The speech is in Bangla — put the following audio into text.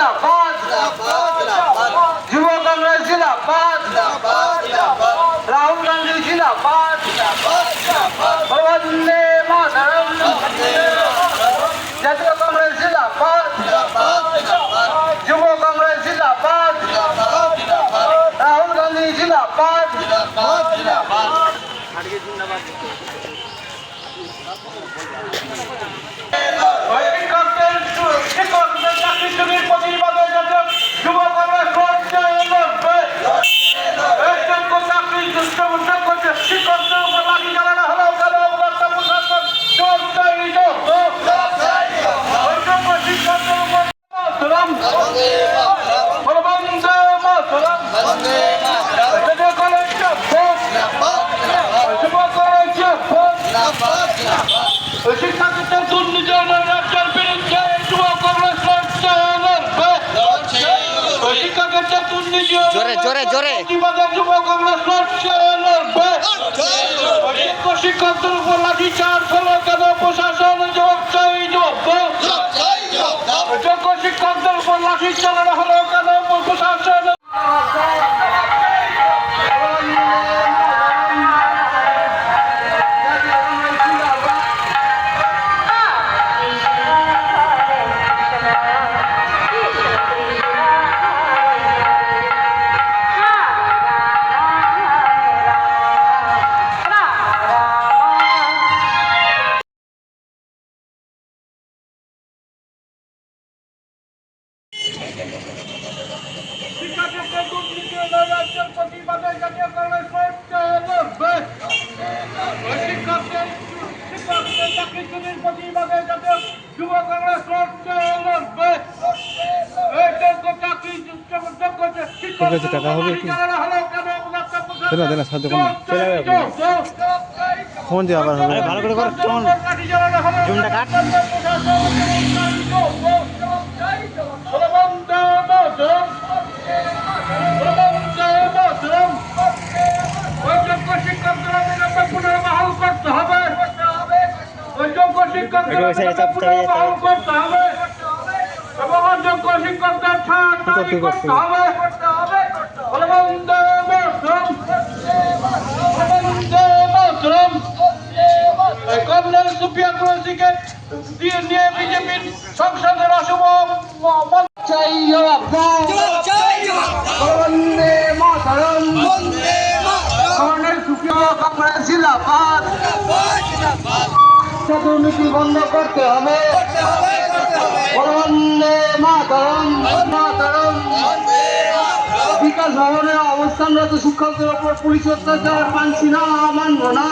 জিন্দাবাদ। যুব কংগ্রেস জিন্দাবাদ। রাহুল গান্ধী জিন্দাবাদ। বন্দে মাতরম। জাতীয় কংগ্রেস জিন্দাবাদ। যুব কংগ্রেস জিন্দাবাদ। রাহুল গান্ধী জিন্দাবাদ। শিক্ষকদের শিক্ষকদের চাকরি চুরির প্রতিবাদে যাতে যুব কংগ্রেস লড়ছে লড়বে এই যোগ্য চাকরি দুষ্ট করছে শিক্ষকদের উপর লাঠি চালানো হলো কেন অবস্থা প্রশাসন চলছেই যোগ্য ওই যোগ্য শিক্ষকদের উপর মাতরম বলবন্দে মাতরম জাতীয় কলেজ যুব কলেজ শিক্ষাক্ষেত্রে দুর্নীতি রাজ্যের বিরুদ্ধে যুব কংগ্রেস লড়ছে লড়বে শিক্ষাক্ষেত্রে দুর্নীতি জোরে, জোরে, জোরে। শিক্ষকদের উপর লাঠি চার্জ হলো কেন প্রশাসন জবাব চাই জবাব শিক্ষকদের উপর লাঠি চালানো হলো কেন প্রশাসন ঠিক আছে, টাকা হবে কি? দেনা, সাহায্য করুন। ফোন দিয়ে আবার হবে ভালো করে কর, জুমটা কাট। করতে হবে এবং অযোগ্য শিক্ষকদের ছাড়। করতে হবে। কর্নেল সুপিয়া তুলসীকে দিয়ে নিয়ে বিজেপির সংসদের অশুভ চাই জবাব বন্দে মাতরম। কর্নেল সুপিয়া কংগ্রেস জিন্দাবাদ দুর্নীতি বন্ধ করতে হবে। বিকাশ ভবনে অবস্থানরত শিক্ষকদের ওপর পুলিশ অত্যাচার মানছি না মানব না।